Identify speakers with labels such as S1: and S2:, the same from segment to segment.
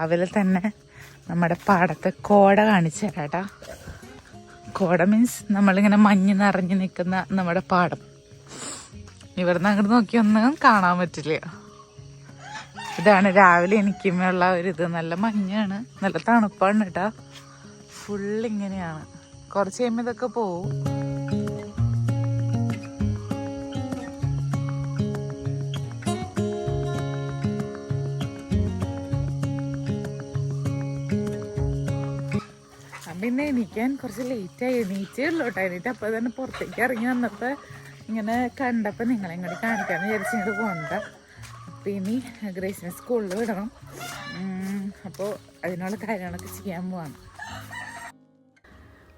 S1: രാവിലെ തന്നെ നമ്മുടെ പാടത്തെ കോട കാണിച്ചു തരാട്ടാ കോട മീൻസ് നമ്മളിങ്ങനെ മഞ്ഞ് നിറഞ്ഞു നിൽക്കുന്ന നമ്മുടെ പാടം. ഇവിടുന്ന് അങ്ങോട്ട് നോക്കിയൊന്നും കാണാൻ പറ്റില്ല. ഇതാണ് രാവിലെ എനിക്കുമുള്ള ഒരു ഇത്. നല്ല മഞ്ഞാണ്. നല്ല തണുപ്പാണ് കേട്ടാ. ഫുൾ ഇങ്ങനെയാണ്. കുറച്ച് കഴിയുമ്പോൾ ഇതൊക്കെ പോവും. എണീക്കാൻ കുറച്ച് ലേറ്റായി എണീറ്റേ ഉള്ളൂ കേട്ടോ എണീറ്റ് അപ്പോൾ തന്നെ പുറത്തേക്ക് ഇറങ്ങി വന്നപ്പോൾ ഇങ്ങനെ കണ്ടപ്പോൾ നിങ്ങളെ ഇങ്ങോട്ട് കാണിക്കാൻ വിചാരിച്ച് ഇങ്ങോട്ട് പോകണ്ട അപ്പോൾ ഇനി ഗ്രേസിനെ സ്കൂളിൽ വിടണം. അപ്പോൾ അതിനുള്ള കാര്യങ്ങളൊക്കെ ചെയ്യാൻ പോവാണ്.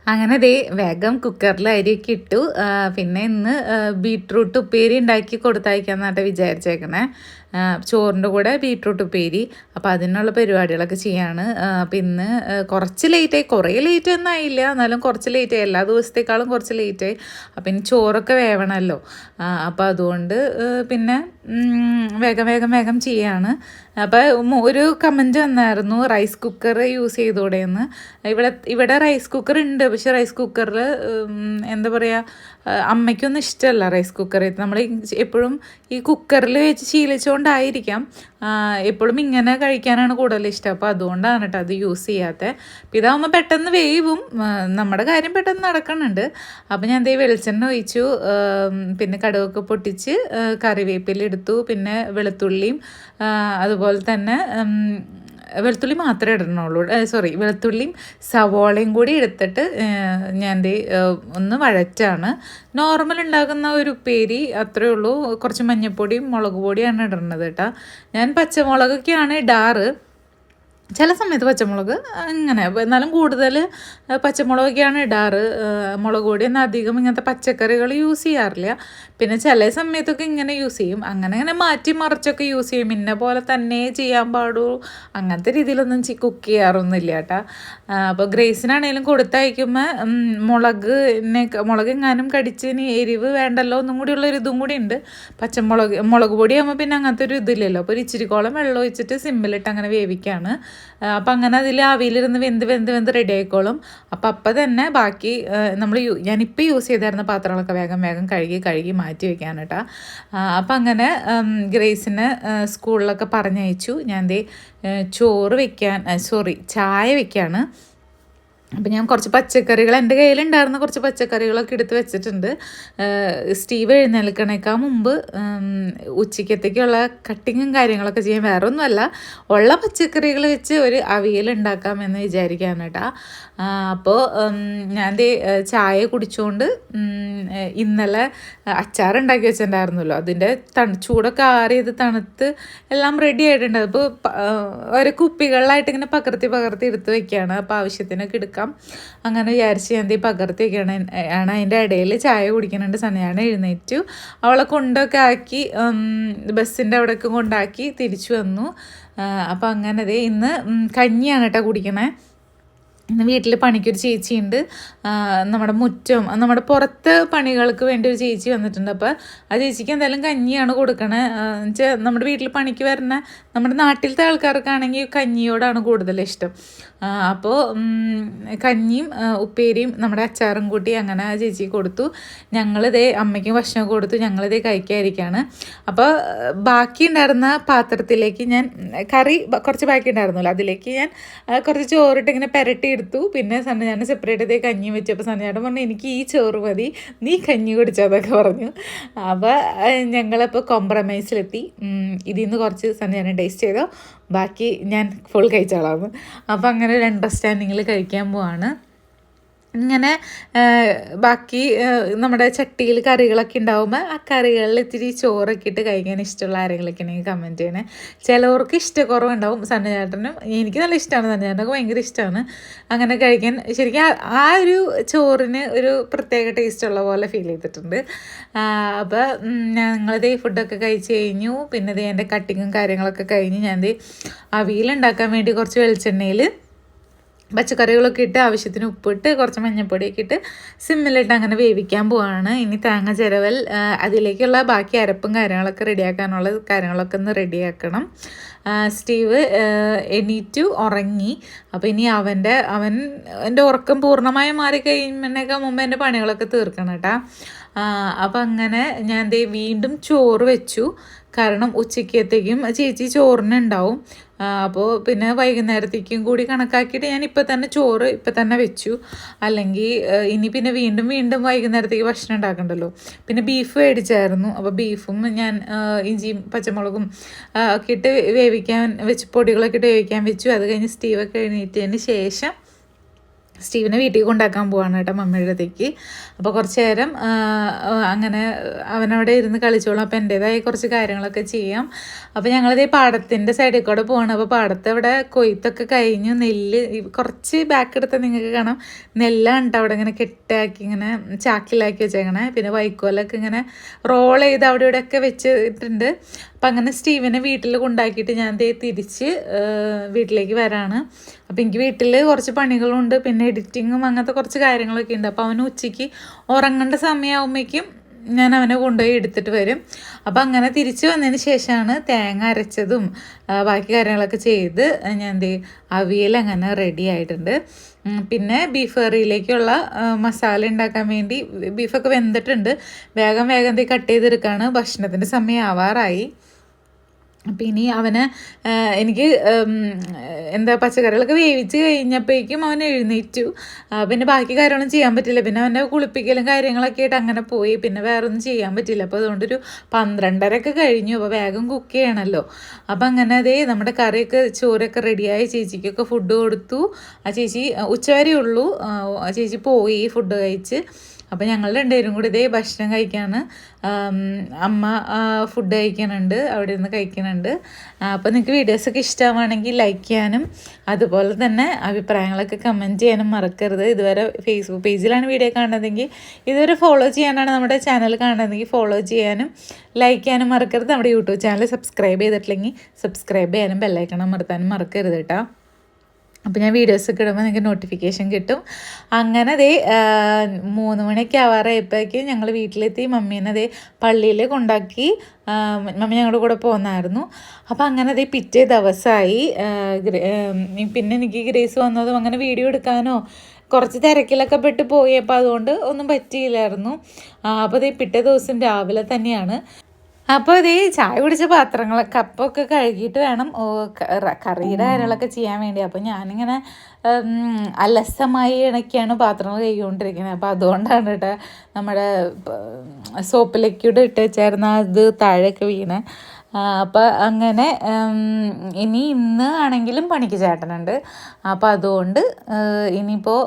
S1: അങ്ങനെ ദേ വേഗം കുക്കറിൽ അരിയൊക്കെ ഇട്ടു. പിന്നെ ഇന്ന് ബീട്രൂട്ട് ഉപ്പേരി ഉണ്ടാക്കി കൊടുത്തയക്കാന്നാട്ടെ വിചാരിച്ചേക്കണേ. ചോറിന്റെ കൂടെ ബീട്രൂട്ട് ഉപ്പേരി. അപ്പോൾ അതിനുള്ള പരിപാടികളൊക്കെ ചെയ്യാണ്. പിന്നെ കുറച്ച് ലേറ്റായി കുറേ ലേറ്റ് ഒന്നും ആയില്ല. എന്നാലും കുറച്ച് ലേറ്റായി എല്ലാ ദിവസത്തേക്കാളും കുറച്ച് ലേറ്റായി അപ്പം ഇനി ചോറൊക്കെ വേവണമല്ലോ അപ്പോൾ അതുകൊണ്ട് പിന്നെ വേഗം വേഗം വേഗം ചെയ്യാണ്. അപ്പോൾ ഒരു കമന്റ് വന്നായിരുന്നു റൈസ് കുക്കർ യൂസ് ചെയ്തോടെയെന്ന് ഇവിടെ ഇവിടെ റൈസ് കുക്കർ ഉണ്ട് പക്ഷെ റൈസ് കുക്കറിൽ എന്താ പറയുക അമ്മയ്ക്കൊന്നും ഇഷ്ടമല്ല റൈസ് കുക്കർ നമ്മൾ എപ്പോഴും ഈ കുക്കറിൽ വെച്ച് ശീലിച്ചുകൊണ്ടായിരിക്കാം എപ്പോഴും ഇങ്ങനെ കഴിക്കാനാണ് കൂടുതൽ ഇഷ്ടം. അപ്പോൾ അതുകൊണ്ടാണ് കേട്ടോ അത് യൂസ് ചെയ്യാത്തത് അപ്പം ഇതാകുമ്പോൾ പെട്ടെന്ന് വേവും. നമ്മുടെ കാര്യം പെട്ടെന്ന് നടക്കുന്നുണ്ട് അപ്പോൾ ഞാൻ ദേ വെളിച്ചെണ്ണ ഒഴിച്ചു. പിന്നെ കടുകൊക്കെ പൊട്ടിച്ച് കറിവേപ്പില എടുത്തു പിന്നെ വെളുത്തുള്ളിയും അതുപോലെ തന്നെ വെളുത്തുള്ളി മാത്രമേ ഇടണുള്ളൂ. സോറി വെളുത്തുള്ളിയും സവോളയും കൂടി എടുത്തിട്ട് ഞാൻ ഒന്ന് വഴറ്റാണ്. നോർമൽ ഉണ്ടാകുന്ന ഒരു ഉപ്പേരി അത്രയേ ഉള്ളൂ. കുറച്ച് മഞ്ഞൾപ്പൊടിയും മുളക് പൊടിയാണ് ഇടുന്നത് കേട്ടോ. ഞാൻ പച്ചമുളകൊക്കെയാണ് ഇടാറ്. ചില സമയത്ത് പച്ചമുളക് അങ്ങനെ എന്നാലും കൂടുതൽ പച്ചമുളകൊക്കെയാണ് ഇടാറ്. മുളക് പൊടി എന്നാൽ അധികം ഇങ്ങനത്തെ പച്ചക്കറികൾ യൂസ് ചെയ്യാറില്ല. പിന്നെ ചില സമയത്തൊക്കെ ഇങ്ങനെ യൂസ് ചെയ്യും. അങ്ങനെ അങ്ങനെ മാറ്റി മറിച്ചൊക്കെ യൂസ് ചെയ്യും. ഇന്ന പോലെ തന്നെ ചെയ്യാൻ പാടൂ. അങ്ങനത്തെ രീതിയിലൊന്നും കുക്ക് ചെയ്യാറൊന്നുമില്ല കേട്ടാ. അപ്പോൾ ഗ്രേസിനാണേലും കൊടുത്തയക്കുമ്പോൾ മുളക് മുളക് എങ്ങാനും കടിച്ച് ഇനി എരിവ് വേണ്ടല്ലോ ഒന്നും കൂടിയുള്ള ഒരു ഇതും കൂടി ഉണ്ട്. പച്ചമുളക് മുളക് പൊടി ആകുമ്പോൾ പിന്നെ അങ്ങനത്തെ ഒരു ഇതില്ലല്ലോ അപ്പോൾ ഒരു ഇച്ചിരിക്കോളം വെള്ളം ഒഴിച്ചിട്ട് സിമ്മിലിട്ട് അങ്ങനെ വേവിക്കുകയാണ് അപ്പം അങ്ങനെ അതിൽ ആവിയിലിരുന്ന് വെന്ത് വെന്ത് വെന്ത് റെഡി ആയിക്കോളും. അപ്പം അപ്പം തന്നെ ബാക്കി നമ്മൾ യൂ ഞാനിപ്പോൾ യൂസ് ചെയ്തായിരുന്ന പാത്രങ്ങളൊക്കെ വേഗം വേഗം കഴുകി കഴുകി മാറ്റി വെക്കാൻ കേട്ടോ. അപ്പം അങ്ങനെ ഗ്രേസിന് സ്കൂളിലൊക്കെ പറഞ്ഞയച്ചു. ഞാൻ ദേ ചോറ് വെക്കാൻ സോറി ചായ വെക്കാണ്. അപ്പം ഞാൻ കുറച്ച് പച്ചക്കറികൾ എന്റെ കയ്യിലുണ്ടായിരുന്ന കുറച്ച് പച്ചക്കറികളൊക്കെ എടുത്ത് വെച്ചിട്ടുണ്ട്. സ്റ്റീവ് എഴുന്നേൽക്കണേക്കാൾ മുമ്പ് ഉച്ചയ്ക്കത്തേക്കുള്ള കട്ടിങ്ങും കാര്യങ്ങളൊക്കെ ചെയ്യാൻ വേറെ ഒന്നുമല്ല ഉള്ള പച്ചക്കറികൾ വെച്ച് ഒരു അവിയൽ ഉണ്ടാക്കാമെന്ന് വിചാരിക്കാണ് കേട്ടോ. അപ്പോൾ ഞാൻ ചായ കുടിച്ചുകൊണ്ട് ഇന്നലെ അച്ചാർ ഉണ്ടാക്കി വെച്ചിട്ടുണ്ടായിരുന്നല്ലോ. അതിന്റെ തണു ചൂടൊക്കെ ആറിയത് തണുത്ത് എല്ലാം റെഡി ആയിട്ടുണ്ട്. അപ്പോൾ ഒരു കുപ്പികളിലായിട്ട് ഇങ്ങനെ പകർത്തി പകർത്തി എടുത്ത് വെക്കുകയാണ്. അപ്പോൾ ആവശ്യത്തിനൊക്കെ എടുക്കാം. അങ്ങനെ വിചാരിച്ച് ഞാൻ പകർത്തിയൊക്കെയാണ് ആണ് അതിന്റെ ഇടയിൽ ചായ കുടിക്കുന്നുണ്ട് സനയാണ് എഴുന്നേറ്റു. അവളെ കൊണ്ടൊക്കെ ആക്കി ബസ്സിന്റെ അവിടെയൊക്കെ കൊണ്ടാക്കി തിരിച്ചു വന്നു. അപ്പോൾ അങ്ങനെ ഇന്ന് കഞ്ഞിയാണ് കേട്ടോ കുടിക്കണേ. വീട്ടിൽ പണിക്കൊരു ചേച്ചിയുണ്ട്. നമ്മുടെ മുറ്റം നമ്മുടെ പുറത്ത് പണികൾക്ക് വേണ്ടി ഒരു ചേച്ചി വന്നിട്ടുണ്ട്. അപ്പോൾ ആ ചേച്ചിക്ക് എന്തായാലും കഞ്ഞിയാണ് കൊടുക്കണേ. വെച്ചാൽ നമ്മുടെ വീട്ടിൽ പണിക്ക് വരുന്ന നമ്മുടെ നാട്ടിലത്തെ ആൾക്കാർക്കാണെങ്കിൽ കഞ്ഞിയോടാണ് കൂടുതൽ ഇഷ്ടം. അപ്പോൾ കഞ്ഞിയും ഉപ്പേരിയും നമ്മുടെ അച്ചാറും കൂട്ടി അങ്ങനെ ആ ചേച്ചി കൊടുത്തു. ഞങ്ങളിതേ അമ്മയ്ക്കും ഭക്ഷണം കൊടുത്തു. ഞങ്ങളിതേ കഴിക്കാതിരിക്കുകയാണ് അപ്പോൾ ബാക്കി ഉണ്ടായിരുന്ന പാത്രത്തിലേക്ക് ഞാൻ കറി കുറച്ച് ബാക്കി ഉണ്ടായിരുന്നല്ലോ. അതിലേക്ക് ഞാൻ കുറച്ച് ചോറിട്ട് ഇങ്ങനെ പെരട്ടി എടുത്തു പിന്നെ സന്നജാനെ സെപ്പറേറ്റ് ചെയ്തേ കഞ്ഞി വെച്ചപ്പോൾ സന്നജാടൻ പറഞ്ഞു എനിക്ക് ഈ ചോറ് മതി. നീ കഞ്ഞി കുടിച്ചതൊക്കെ പറഞ്ഞു. അപ്പോൾ ഞങ്ങളിപ്പോൾ കോംപ്രമൈസിലെത്തി ഇതിൽ നിന്ന് കുറച്ച് സന്നജാന ടേസ്റ്റ് ചെയ്തോ. ബാക്കി ഞാൻ ഫുൾ കഴിച്ചോളാം അപ്പോൾ അങ്ങനെ ഒരു അണ്ടർസ്റ്റാൻഡിങ്ങിൽ കഴിക്കാൻ പോവാണ്. ഇങ്ങനെ ബാക്കി നമ്മുടെ ചട്ടിയിൽ കറികളൊക്കെ ഉണ്ടാവുമ്പോൾ ആ കറികളിൽ ഇത്തിരി ചോറൊക്കെ ഇട്ട് കഴിക്കാൻ ഇഷ്ടമുള്ള ആരെങ്കിലൊക്കെ ഉണ്ടെങ്കിൽ കമന്റ് ചെയ്യണേ. ചിലവർക്ക് ഇഷ്ടക്കുറവുണ്ടാവും. സന്നചേട്ടനും എനിക്ക് നല്ല ഇഷ്ടമാണ്. സന്നചേട്ടനൊക്കെ ഭയങ്കര ഇഷ്ടമാണ്. അങ്ങനെ കഴിക്കാൻ ശരിക്കും ആ- ഒരു ചോറിന് ഒരു പ്രത്യേക ടേസ്റ്റ് ഉള്ള പോലെ ഫീൽ ചെയ്തിട്ടുണ്ട്. അപ്പോൾ ഞങ്ങളിതേ ഫുഡൊക്കെ കഴിച്ച് കഴിഞ്ഞു. പിന്നെ ഇത് എന്റെ കട്ടിങ്ങും കാര്യങ്ങളൊക്കെ കഴിഞ്ഞ് ഞാനിത് അവിയലുണ്ടാക്കാൻ വേണ്ടി കുറച്ച് വെളിച്ചെണ്ണയിൽ പച്ചക്കറികളൊക്കെ ഇട്ട് ആവശ്യത്തിന് ഉപ്പിട്ട് കുറച്ച് മഞ്ഞൾപ്പൊടിയൊക്കെ ഇട്ട് സിമ്മിലിട്ട് അങ്ങനെ വേവിക്കാൻ പോവാണ്. ഇനി തേങ്ങ ചിരവൽ അതിലേക്കുള്ള ബാക്കി അരപ്പും കാര്യങ്ങളൊക്കെ റെഡിയാക്കാനുള്ള കാര്യങ്ങളൊക്കെ ഒന്ന് റെഡിയാക്കണം. സ്റ്റീവ് എണീറ്റു ഉറങ്ങി. അപ്പോൾ ഇനി അവന്റെ അവൻ എന്റെ ഉറക്കം പൂർണമായും മാറി കഴിയുമ്പോഴേക്കാൾ മുമ്പ് എന്റെ പണികളൊക്കെ തീർക്കണം കേട്ടോ. അപ്പം അങ്ങനെ ഞാൻ വീണ്ടും ചോറ് വെച്ചു. കാരണം ഉച്ചക്കത്തേക്കും ചേച്ചി ചോറിനുണ്ടാവും അപ്പോൾ പിന്നെ വൈകുന്നേരത്തേക്കും കൂടി കണക്കാക്കിയിട്ട് ഞാൻ ഇപ്പം തന്നെ ചോറ് ഇപ്പം തന്നെ വെച്ചു. അല്ലെങ്കിൽ ഇനി പിന്നെ വീണ്ടും വീണ്ടും വൈകുന്നേരത്തേക്ക് ഭക്ഷണം ഉണ്ടാക്കണ്ടല്ലോ. പിന്നെ ബീഫ് മേടിച്ചായിരുന്നു അപ്പോൾ ബീഫും ഞാൻ ഇഞ്ചിയും പച്ചമുളകും ഒക്കെ ഇട്ട് വേവിക്കാൻ വെച്ച് പൊടികളൊക്കെ ഇട്ട് വേവിക്കാൻ വെച്ചു. അത് കഴിഞ്ഞ് സ്റ്റീവൊക്കെ എഴുന്നേറ്റതിന് ശേഷം സ്റ്റീവിനെ വീട്ടിൽ കൊണ്ടാക്കാൻ പോവാണ് കേട്ടോ മമ്മിയുടെ അടുത്തേക്ക്. അപ്പോൾ കുറച്ച് നേരം അങ്ങനെ അവനവിടെ ഇരുന്ന് കളിച്ചോളും. അപ്പോൾ എന്റേതായ കുറച്ച് കാര്യങ്ങളൊക്കെ ചെയ്യാം. അപ്പോൾ ഞങ്ങളിതേ പാടത്തിന്റെ സൈഡിൽ കൂടെ പോവാണ്. അപ്പോൾ പാടത്ത് അവിടെ കൊയ്ത്തൊക്കെ കഴിഞ്ഞു. നെല്ല് കുറച്ച് ബാക്ക് എടുത്ത് നിങ്ങൾക്ക് കാണാം. നെല്ലാണ് കേട്ടോ അവിടെ ഇങ്ങനെ കെട്ടാക്കി ഇങ്ങനെ ചാക്കിലാക്കി വെച്ചേക്കണേ. പിന്നെ വൈക്കോലൊക്കെ ഇങ്ങനെ റോൾ ചെയ്ത് അവിടെ ഇവിടെയൊക്കെ വെച്ചിട്ടുണ്ട്. അപ്പം അങ്ങനെ സ്റ്റീവിനെ വീട്ടിൽ കൊണ്ടാക്കിയിട്ട് ഞാൻ ദേ തിരിച്ച് വീട്ടിലേക്ക് വരാണ്. അപ്പം എനിക്ക് വീട്ടിൽ കുറച്ച് പണികളുണ്ട് പിന്നെ എഡിറ്റിങ്ങും അങ്ങനത്തെ കുറച്ച് കാര്യങ്ങളൊക്കെ ഉണ്ട്. അപ്പോൾ അവന് ഉച്ചയ്ക്ക് ഉറങ്ങേണ്ട സമയമാകുമ്പോഴേക്കും ഞാൻ അവനെ കൊണ്ടുപോയി എടുത്തിട്ട് വരും. അപ്പം അങ്ങനെ തിരിച്ച് വന്നതിന് ശേഷമാണ് തേങ്ങ അരച്ചതും ബാക്കി കാര്യങ്ങളൊക്കെ ചെയ്ത് ഞാൻ എന്ത് അവിയൽ അങ്ങനെ റെഡി ആയിട്ടുണ്ട്. പിന്നെ ബീഫ് കറിയിലേക്കുള്ള മസാല ഉണ്ടാക്കാൻ വേണ്ടി ബീഫൊക്കെ വെന്തിട്ടുണ്ട്. വേഗം വേഗം കട്ട് ചെയ്തെടുക്കുകയാണ് ഭക്ഷണത്തിന്റെ സമയം ആവാറായി. അപ്പം ഇനി അവന് എനിക്ക് എന്താ പച്ചക്കറികളൊക്കെ വേവിച്ച് കഴിഞ്ഞപ്പോഴേക്കും അവൻ എഴുന്നേറ്റു. പിന്നെ ബാക്കി കാര്യങ്ങളൊന്നും ചെയ്യാൻ പറ്റില്ല. പിന്നെ അവനെ കുളിപ്പിക്കലും കാര്യങ്ങളൊക്കെ ആയിട്ട് അങ്ങനെ പോയി. പിന്നെ വേറെ ഒന്നും ചെയ്യാൻ പറ്റില്ല. അപ്പോൾ അതുകൊണ്ടൊരു പന്ത്രണ്ടരയൊക്കെ കഴിഞ്ഞു. അപ്പോൾ വേഗം കുക്ക് ചെയ്യണമല്ലോ അപ്പം അങ്ങനെ അതേ നമ്മുടെ കറിയൊക്കെ ചോറൊക്കെ റെഡിയായി ചേച്ചിക്കൊക്കെ ഫുഡ് കൊടുത്തു. ആ ചേച്ചി ഉച്ചവരെ ഉള്ളൂ. ആ ചേച്ചി പോയി ഫുഡ് കഴിച്ച്. അപ്പോൾ ഞങ്ങൾ രണ്ടുപേരും കൂടി ഇതേ ഭക്ഷണം കഴിക്കാണ്. അമ്മ ഫുഡ് കഴിക്കുന്നുണ്ട് അവിടെ നിന്ന് കഴിക്കുന്നുണ്ട് അപ്പോൾ നിങ്ങൾക്ക് വീഡിയോസൊക്കെ ഇഷ്ടമാണെങ്കിൽ ലൈക്ക് ചെയ്യാനും അതുപോലെ തന്നെ അഭിപ്രായങ്ങളൊക്കെ കമന്റ് ചെയ്യാനും മറക്കരുത്. ഇതുവരെ ഫേസ്ബുക്ക് പേജിലാണ് വീഡിയോ കാണുന്നതെങ്കിൽ ഇതുവരെ ഫോളോ ചെയ്യാനാണ് നമ്മുടെ ചാനൽ കാണുന്നതെങ്കിൽ ഫോളോ ചെയ്യാനും ലൈക്ക് ചെയ്യാനും മറക്കരുത്. നമ്മുടെ യൂട്യൂബ് ചാനൽ സബ്സ്ക്രൈബ് ചെയ്തിട്ടില്ലെങ്കിൽ സബ്സ്ക്രൈബ് ചെയ്യാനും ബെല്ലൈക്കണം അമർത്താനും മറക്കരുത് കേട്ടോ. അപ്പോൾ ഞാൻ വീഡിയോസൊക്കെ ഇടുമ്പോൾ നിങ്ങൾക്ക് നോട്ടിഫിക്കേഷൻ കിട്ടും. അങ്ങനെ ദേ മൂന്ന് മണിയൊക്കെ ആവാറായപ്പോഴേക്കും ഞങ്ങൾ വീട്ടിലെത്തി. മമ്മീനെ ദേ പള്ളിയിൽ കൊണ്ടാക്കി മമ്മി ഞങ്ങളുടെ കൂടെ പോകുന്നായിരുന്നു അപ്പോൾ അങ്ങനെ അതേ പിറ്റേ ദിവസമായി പിന്നെ എനിക്ക് ഗ്രേസ് വന്നതും അങ്ങനെ വീഡിയോ എടുക്കാനോ കുറച്ച് തിരക്കിലൊക്കെ പെട്ട് പോയപ്പോൾ അതുകൊണ്ട് ഒന്നും പറ്റിയില്ലായിരുന്നു. അപ്പോൾ അതേ പിറ്റേ ദിവസം രാവിലെ തന്നെയാണ്. അപ്പോൾ ഈ ചായ കുടിച്ച പാത്രങ്ങൾ കപ്പൊക്കെ കഴുകിയിട്ട് വേണം കറിയുടെ കാര്യങ്ങളൊക്കെ ചെയ്യാൻ വേണ്ടി. അപ്പോൾ ഞാനിങ്ങനെ അലസമായി ഇണക്കിയാണ് പാത്രങ്ങൾ കഴുകിക്കൊണ്ടിരിക്കുന്നത്. അപ്പോൾ അതുകൊണ്ടാണ് കേട്ടോ നമ്മുടെ സോപ്പ് ലിക്വിഡ് ഇട്ട് വെച്ചായിരുന്ന അത് താഴെയൊക്കെ വീണ്. അപ്പോൾ അങ്ങനെ ഇനി ഇന്ന് ആണെങ്കിലും പണിക്ക് ചേട്ടനുണ്ട്. അപ്പോൾ അതുകൊണ്ട് ഇനിയിപ്പോൾ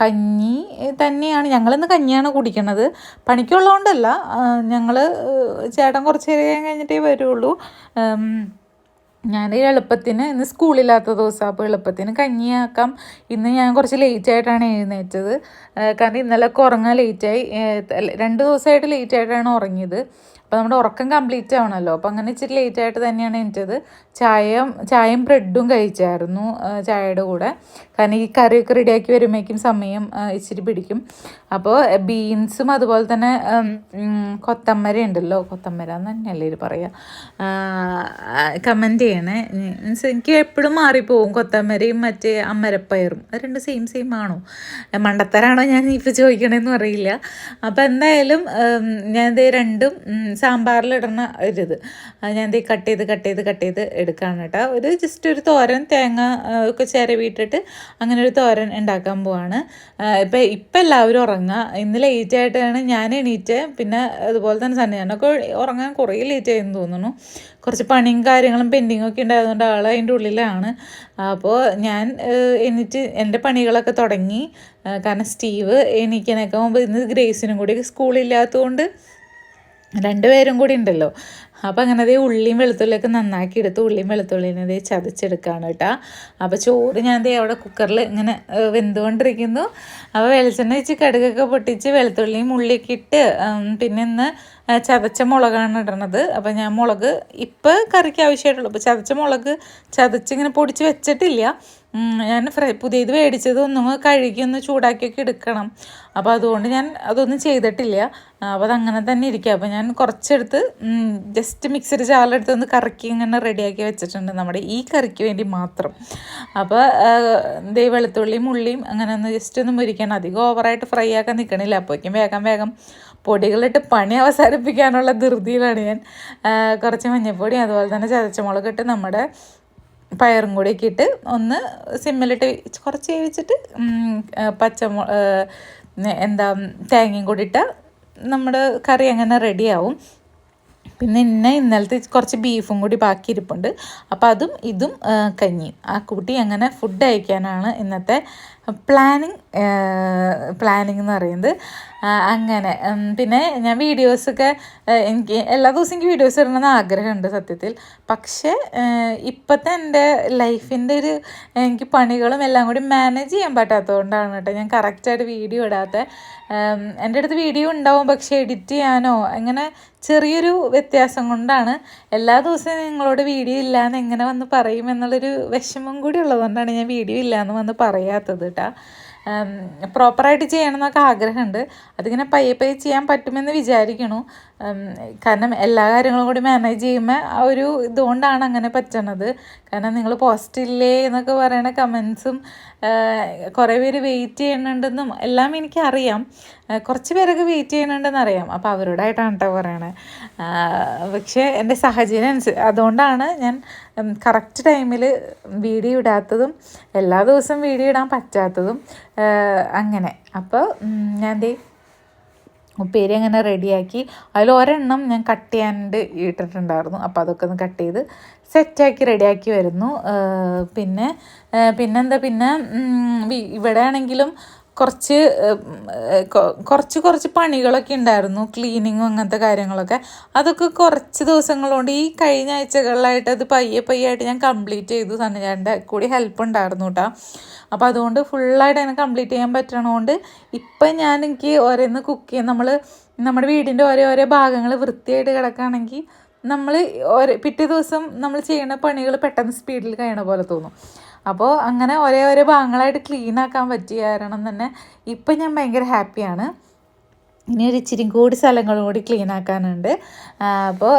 S1: കഞ്ഞി തന്നെയാണ്. ഞങ്ങളിന്ന് കഞ്ഞിയാണ് കുടിക്കണത്. പണിക്കുള്ളതുകൊണ്ടല്ല ഞങ്ങൾ ചേട്ടൻ കുറച്ച് നേരം കഴിഞ്ഞിട്ടേ വരുള്ളൂ. ഞാൻ എളുപ്പത്തിന് ഇന്ന് സ്കൂളില്ലാത്ത ദിവസം അപ്പോൾ എളുപ്പത്തിന് കഞ്ഞിയാക്കാം. ഇന്ന് ഞാൻ കുറച്ച് ലേറ്റ് ആയിട്ടാണ് എഴുന്നേറ്റത് കാരണം ഇന്നലെ ഉറങ്ങാൻ ലേറ്റായി രണ്ട് ദിവസമായിട്ട് ലേറ്റ് ആയിട്ടാണ് ഉറങ്ങിയത്. അപ്പോൾ നമ്മുടെ ഉറക്കം കംപ്ലീറ്റ് ആവണമല്ലോ അപ്പോൾ അങ്ങനെ ഇച്ചിരി ലേറ്റ് ആയിട്ട് തന്നെയാണ് എനിക്കത് ചായയും ചായയും ബ്രെഡും കഴിച്ചായിരുന്നു ചായയുടെ കൂടെ. കാരണം ഈ കറിയൊക്കെ റെഡിയാക്കി വരുമ്പോഴേക്കും സമയം ഇച്ചിരി പിടിക്കും. അപ്പോൾ ബീൻസും അതുപോലെ തന്നെ കൊത്തമ്മര ഉണ്ടല്ലോ. കൊത്തമ്മര എന്ന് തന്നെയല്ലേ ഇത് പറയുക കമന്റ് ചെയ്യണേ. മീൻസ് എനിക്ക് എപ്പോഴും മാറിപ്പോവും കൊത്തമ്മരയും മറ്റേ അമ്മരപ്പയറും അത് രണ്ട് സെയിം സെയിം ആണോ? മണ്ടത്തരാണോ ഞാൻ ഇപ്പോൾ ചോദിക്കണമെന്ന് അറിയില്ല. അപ്പോൾ എന്തായാലും ഞാനിത് രണ്ടും സാമ്പാറിലിടുന്ന ഒരിത്. ഞാൻ ദേ കട്ട് ചെയ്ത് കട്ട് ചെയ്ത് കട്ട് ചെയ്ത് എടുക്കുകയാണ് കേട്ടോ. ഒരു ജസ്റ്റ് ഒരു തോരൻ തേങ്ങ ഒക്കെ ചിരവിയിട്ടിട്ട് അങ്ങനെ ഒരു തോരൻ ഉണ്ടാക്കാൻ പോവാണ്. ഇപ്പം ഇപ്പം എല്ലാവരും ഉറങ്ങുക ഇന്ന് ലേറ്റ് ആയിട്ടാണ് ഞാൻ എണീറ്റ്. പിന്നെ അതുപോലെ തന്നെ സണ്ണി ഞാനൊക്കെ ഉറങ്ങാൻ കുറേ ലേറ്റ് ആയെന്ന് തോന്നുന്നു. കുറച്ച് പണിയും കാര്യങ്ങളും പെൻഡിങ്ങും ഒക്കെ ഉണ്ടായതുകൊണ്ട് ആൾ അതിന്റെ ഉള്ളിലാണ്. അപ്പോൾ ഞാൻ എന്നിട്ട് എന്റെ പണികളൊക്കെ തുടങ്ങി. കാരണം സ്റ്റീവ് എണീക്കാനൊക്കെ മുമ്പ് ഇന്ന് ഗ്രേസിനും കൂടി സ്കൂളില്ലാത്തതുകൊണ്ട് രണ്ടുപേരും കൂടി ഉണ്ടല്ലോ. അപ്പോൾ അങ്ങനെ അതേ ഉള്ളിയും വെളുത്തുള്ളിയൊക്കെ നന്നാക്കി എടുത്ത് ഉള്ളിയും വെളുത്തുള്ളിനെ അതേ ചതച്ചെടുക്കുകയാണ് കേട്ടോ. അപ്പോൾ ചോറ് ഞാൻ ദേ അവിടെ കുക്കറിൽ ഇങ്ങനെ വെന്തുകൊണ്ടിരിക്കുന്നു. അപ്പോൾ വെളിച്ചെണ്ണ വെച്ച് കടുകൊക്കെ പൊട്ടിച്ച് വെളുത്തുള്ളിയും ഉള്ളിയൊക്കെ ഇട്ട് പിന്നെ ഇന്ന് ചതച്ച മുളകാണ് ഇടണത്. അപ്പോൾ ഞാൻ മുളക് ഇപ്പോൾ കറിക്ക് ആവശ്യമായിട്ടുള്ളൂ. അപ്പോൾ ചതച്ച മുളക് ചതച്ചിങ്ങനെ പൊടിച്ച് വെച്ചിട്ടില്ല. ഞാൻ ഫ്രൈ പുതിയത് മേടിച്ചത് ഒന്നും കഴുകി ഒന്ന് ചൂടാക്കിയൊക്കെ എടുക്കണം. അപ്പോൾ അതുകൊണ്ട് ഞാൻ അതൊന്നും ചെയ്തിട്ടില്ല. അപ്പോൾ അതങ്ങനെ തന്നെ ഇരിക്കുക അപ്പോൾ ഞാൻ കുറച്ചെടുത്ത് ജസ്റ്റ് മിക്സഡ് ചാലെടുത്ത് ഒന്ന് കറക്കി ഇങ്ങനെ റെഡിയാക്കി വെച്ചിട്ടുണ്ട് നമ്മുടെ ഈ കറിക്ക് വേണ്ടി മാത്രം. അപ്പോൾ ദേ വെളുത്തുള്ളിയും ഉള്ളിയും അങ്ങനെ ഒന്ന് ജസ്റ്റ് ഒന്ന് മുരിക്കണം അധികം ഓവറായിട്ട് ഫ്രൈ ആക്കാൻ നിൽക്കണില്ല അപ്പോഴേക്കും വേഗം വേഗം പൊടികളിട്ട് പണി അവസാനിപ്പിക്കാനുള്ള ധൃതിയിലാണ് ഞാൻ. കുറച്ച് മഞ്ഞപ്പൊടിയും അതുപോലെ തന്നെ ചതച്ചമുളക് ഇട്ട് നമ്മുടെ പയറും കൂടി ഇട്ട് ഒന്ന് സിമ്മിലിട്ട് കുറച്ച് വേവിച്ചിട്ട് പച്ചമു എന്താ തേങ്ങയും കൂടി നമ്മുടെ കറി അങ്ങനെ റെഡിയാവും പിന്നെ ഇന്ന ഇന്നലത്തെ കുറച്ച് ബീഫും കൂടി ബാക്കി ഇരിപ്പുണ്ട് അപ്പോൾ അതും ഇതും കഞ്ഞി കഞ്ഞിയും. ആ കൂട്ടി അങ്ങനെ ഫുഡ് കഴിക്കാനാണ് ഇന്നത്തെ പ്ലാനിങ് പ്ലാനിങ് എന്ന് പറയുന്നത്. അങ്ങനെ. പിന്നെ ഞാൻ വീഡിയോസൊക്കെ എനിക്ക് എല്ലാ ദിവസവും എനിക്ക് വീഡിയോസ് ഇടണമെന്ന് ആഗ്രഹമുണ്ട് സത്യത്തിൽ. പക്ഷേ ഇപ്പോഴത്തെ എന്റെ ലൈഫിന്റെ ഒരു എനിക്ക് പണികളും എല്ലാം കൂടി മാനേജ് ചെയ്യാൻ പറ്റാത്തതുകൊണ്ടാണ് കേട്ടോ. ഞാൻ കറക്റ്റായിട്ട് വീഡിയോ ഇടാത്ത. എന്റെ അടുത്ത് വീഡിയോ ഉണ്ടാവും പക്ഷേ എഡിറ്റ് ചെയ്യാനോ അങ്ങനെ ചെറിയൊരു വ്യത്യാസം കൊണ്ടാണ് എല്ലാ ദിവസവും നിങ്ങളോട് വീഡിയോ ഇല്ലയെന്ന് എങ്ങനെ വന്ന് പറയും എന്നുള്ളൊരു വിഷമം കൂടി ഉള്ളതുകൊണ്ടാണ് ഞാൻ വീഡിയോ ഇല്ലയെന്ന് വന്ന് പറയാത്തത് പ്രോപ്പറായിട്ട് ചെയ്യണം എന്നൊക്കെ ആഗ്രഹമുണ്ട്. അതിങ്ങനെ പയ്യെ പയ്യെ ചെയ്യാൻ പറ്റുമെന്ന് വിചാരിക്കണു. കാരണം എല്ലാ കാര്യങ്ങളും കൂടി മാനേജ് ചെയ്യുമ്പോൾ ആ ഒരു ഇതുകൊണ്ടാണ് അങ്ങനെ പറ്റണത്. കാരണം നിങ്ങൾ പോസ്റ്റില്ലേ എന്നൊക്കെ പറയണ കമൻസും കുറേ പേര് വെയിറ്റ് ചെയ്യണുണ്ടെന്നും എല്ലാം എനിക്കറിയാം. കുറച്ച് പേരൊക്കെ വെയിറ്റ് ചെയ്യണുണ്ടെന്ന് അറിയാം. അപ്പോൾ അവരോടായിട്ടാണ് കേട്ടോ പറയണത് പക്ഷേ എന്റെ സാഹചര്യം അനുസരിച്ച് അതുകൊണ്ടാണ് ഞാൻ കറക്റ്റ് ടൈമിൽ വീഡിയോ ഇടാത്തതും എല്ലാ ദിവസവും വീഡിയോ ഇടാൻ പറ്റാത്തതും അങ്ങനെ. അപ്പോൾ ഞാൻ ദേ ഉപ്പേരി അങ്ങനെ റെഡിയാക്കി. അതിൽ ഒരെണ്ണം ഞാൻ കട്ട് ചെയ്യാണ്ട് ഇട്ടിട്ടുണ്ടായിരുന്നു. അപ്പോൾ അതൊക്കെ ഒന്ന് കട്ട് ചെയ്ത് സെറ്റാക്കി റെഡിയാക്കി വരുന്നു. പിന്നെ പിന്നെന്താ? പിന്നെ ഇവിടെ ആണെങ്കിലും കുറച്ച് കുറച്ച് കുറച്ച് പണികളൊക്കെ ഉണ്ടായിരുന്നു. ക്ലീനിങ്ങും അങ്ങനത്തെ കാര്യങ്ങളൊക്കെ. അതൊക്കെ കുറച്ച് ദിവസങ്ങൾ കൊണ്ട് ഈ കഴിഞ്ഞ ആഴ്ചകളിലായിട്ട് അത് പയ്യെ പയ്യെ ആയിട്ട് ഞാൻ കംപ്ലീറ്റ് ചെയ്തു. സന്നിധാന്റെ കൂടി ഹെൽപ്പ് ഉണ്ടായിരുന്നു കേട്ടോ അപ്പോൾ അതുകൊണ്ട് ഫുള്ളായിട്ട് അതിനെ കംപ്ലീറ്റ് ചെയ്യാൻ പറ്റണതുകൊണ്ട് ഇപ്പം ഞാൻ എനിക്ക് ഓരോന്ന് കുക്ക് ചെയ്യാൻ നമ്മൾ നമ്മുടെ വീടിന്റെ ഓരോ ഓരോ ഭാഗങ്ങൾ വൃത്തിയായിട്ട് കിടക്കുകയാണെങ്കിൽ നമ്മൾ ഓരോ പിറ്റേ ദിവസം നമ്മൾ ചെയ്യുന്ന പണികൾ പെട്ടെന്ന് സ്പീഡിൽ കഴിയണ പോലെ തോന്നും. അപ്പോൾ അങ്ങനെ ഒരേ ഓരോ ഭാഗങ്ങളായിട്ട് ക്ലീൻ ആക്കാൻ പറ്റിയ കാരണം തന്നെ ഇപ്പം ഞാൻ ഭയങ്കര ഹാപ്പിയാണ് ഇനി ഒരു ഇച്ചിരി കൂടി സ്ഥലങ്ങളും കൂടി ക്ലീൻ ആക്കാനുണ്ട്. അപ്പോൾ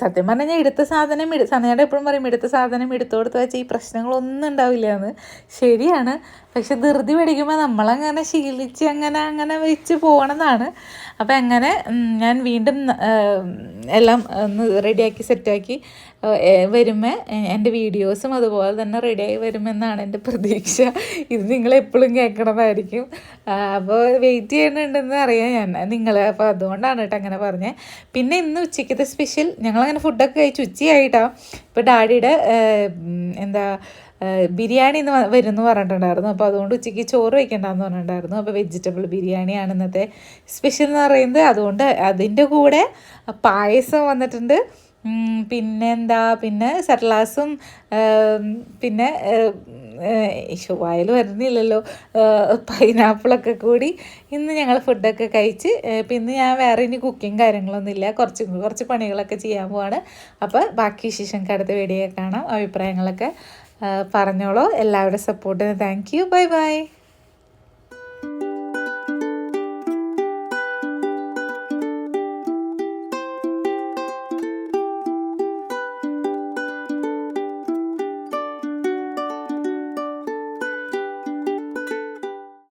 S1: സത്യം പറഞ്ഞാൽ ഞാൻ എടുത്ത സാധനം എടു സനയുടെ എപ്പോഴും പറയും എടുത്ത സാധനം എടുത്തു കൊടുത്ത് വെച്ചാൽ ഈ പ്രശ്നങ്ങളൊന്നും ഉണ്ടാവില്ല എന്ന് ശരിയാണ്. പക്ഷെ ധൃതി പിടിക്കുമ്പോൾ നമ്മളങ്ങനെ ശീലിച്ച് അങ്ങനെ അങ്ങനെ വെച്ച് പോകണമെന്നാണ് അപ്പോൾ അങ്ങനെ ഞാൻ വീണ്ടും എല്ലാം ഒന്ന് റെഡിയാക്കി സെറ്റാക്കി വരുമ്പോൾ എന്റെ വീഡിയോസും അതുപോലെ തന്നെ റെഡിയായി വരുമെന്നാണ് എന്റെ പ്രതീക്ഷ. ഇത് നിങ്ങൾ എപ്പോഴും കേൾക്കണമായിരിക്കും അപ്പോൾ വെയിറ്റ് ചെയ്യുന്നുണ്ടെന്ന് അറിയാം ഞാൻ നിങ്ങൾ അപ്പോൾ അതുകൊണ്ടാണ് കേട്ടോ അങ്ങനെ പറഞ്ഞത് പിന്നെ ഇന്ന് ഉച്ചയ്ക്കത്തെ സ്പെഷ്യൽ ഞങ്ങളങ്ങനെ ഫുഡൊക്കെ കഴിച്ച് ഉച്ചയായിട്ടാണ് ഇപ്പോൾ ഡാഡിയുടെ എന്താ ബിരിയാണി ഇന്ന് വരുമെന്ന് പറഞ്ഞിട്ടുണ്ടായിരുന്നു. അപ്പോൾ അതുകൊണ്ട് ഉച്ചയ്ക്ക് ചോറ് വയ്ക്കേണ്ടെന്ന് പറഞ്ഞിട്ടുണ്ടായിരുന്നു. അപ്പോൾ വെജിറ്റബിൾ ബിരിയാണിയാണ് ഇന്നത്തെ സ്പെഷ്യൽ എന്ന് പറയുന്നത്. അതുകൊണ്ട് അതിന്റെ കൂടെ പായസം വന്നിട്ടുണ്ട്. പിന്നെ എന്താ പിന്നെ സർലാസും പിന്നെ വായിൽ വരുന്നില്ലല്ലോ. പൈനാപ്പിളൊക്കെ കൂടി ഇന്ന് ഞങ്ങൾ ഫുഡൊക്കെ കഴിച്ച് പിന്നെ ഞാൻ വേറെ ഇനി കുക്കിംഗ് കാര്യങ്ങളൊന്നും ഇല്ല കുറച്ച് കുറച്ച് പണികളൊക്കെ ചെയ്യാൻ പോവാണ്. അപ്പോൾ ബാക്കി വിശേഷം അടുത്ത വീഡിയോ കാണാം. അഭിപ്രായങ്ങളൊക്കെ പറഞ്ഞോളൂ. എല്ലാവരുടെ സപ്പോർട്ടിന് താങ്ക് യു. Bye bye.